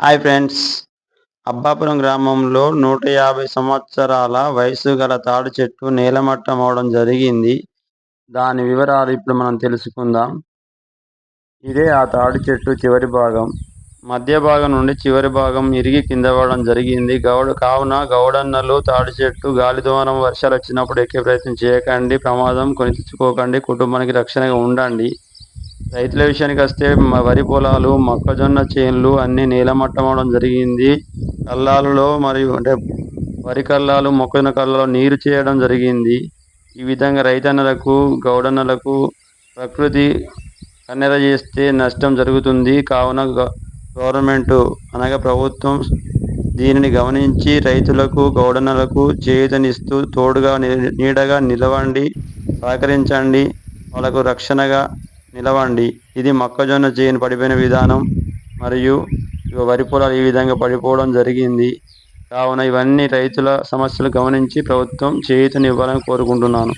Hi friends. అబ్బాపురం గ్రామంలో నూట యాభై సంవత్సరాల వయసు గల తాడి చెట్టు నేలమట్టం అవడం జరిగింది. దాని వివరాలు ఇప్పుడు మనం తెలుసుకుందాం. ఇదే ఆ తాడి చెట్టు చివరి భాగం. మధ్య భాగం నుండి చివరి భాగం ఇరిగి కింద పడడం జరిగింది. గౌడ కావున గౌడన్నలు తాడి చెట్టు గాలి దూరం వర్షాలు వచ్చినప్పుడు ఎక్కే ప్రయత్నం చేయకండి. ప్రమాదం కొని తెచ్చుకోకండి. కుటుంబానికి రక్షణగా ఉండండి. రైతుల విషయానికి వస్తే వరి పొలాలు మొక్కజొన్న చేన్లు అన్ని నీలమట్టం అవడం జరిగింది. కల్లాలలో మరియు అంటే వరి కల్లాలు మొక్కజొన్న కళ్ళలో నీరు చేయడం జరిగింది. ఈ విధంగా రైతన్నలకు గౌడన్నలకు ప్రకృతి కన్నెర చేస్తే నష్టం జరుగుతుంది. కావున గవర్నమెంట్ అనగా ప్రభుత్వం దీనిని గమనించి రైతులకు గౌడన్నలకు చేయుతనిస్తూ తోడుగా నీడగా నిలవండి సహకరించండి. వాళ్ళకు రక్షణగా నిలవండి. ఇది మొక్కజొన్న చేను పడిపోయిన విధానం మరియు వరి పొలాలు ఈ విధంగా పడిపోవడం జరిగింది. కావున ఇవన్నీ రైతుల సమస్యలు గమనించి ప్రభుత్వం చేయూతనివ్వాలని కోరుకుంటున్నాను.